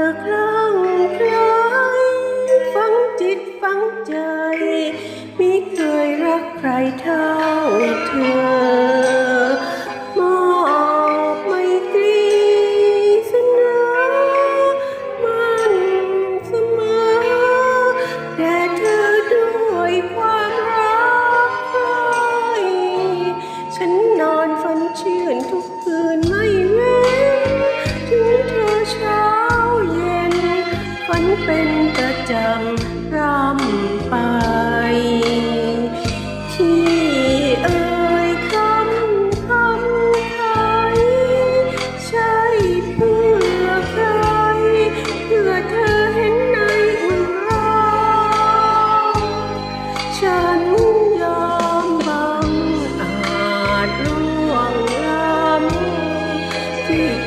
อคลั่งคล้ฝังจิตฝังใจ ไม่เคยรักใครเท่าเธอ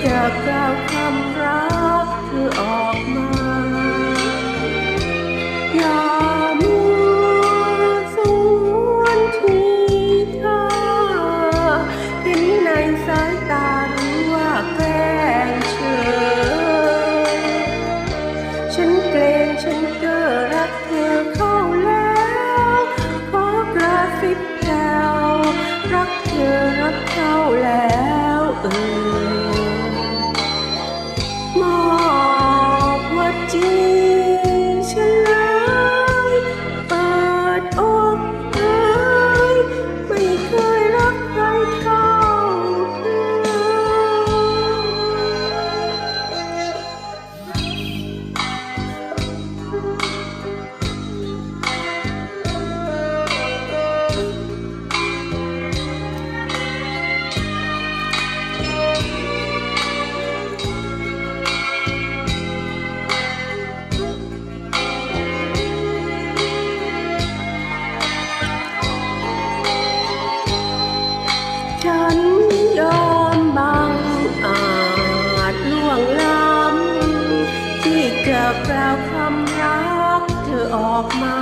จะกล่าวคำรักเธอออกมา อย่ามัวสวนทีท่าเห็นในสายตารู้ว่าแกล้งเฉยฉันเกรงฉันเก็รักเธอเข้าแล้วขอกระซิบแถวรักเธอรักเข้าแล้ว ยอมบังอาจล่วงล้ำที่จะกล่าวคำรักเธอออกมา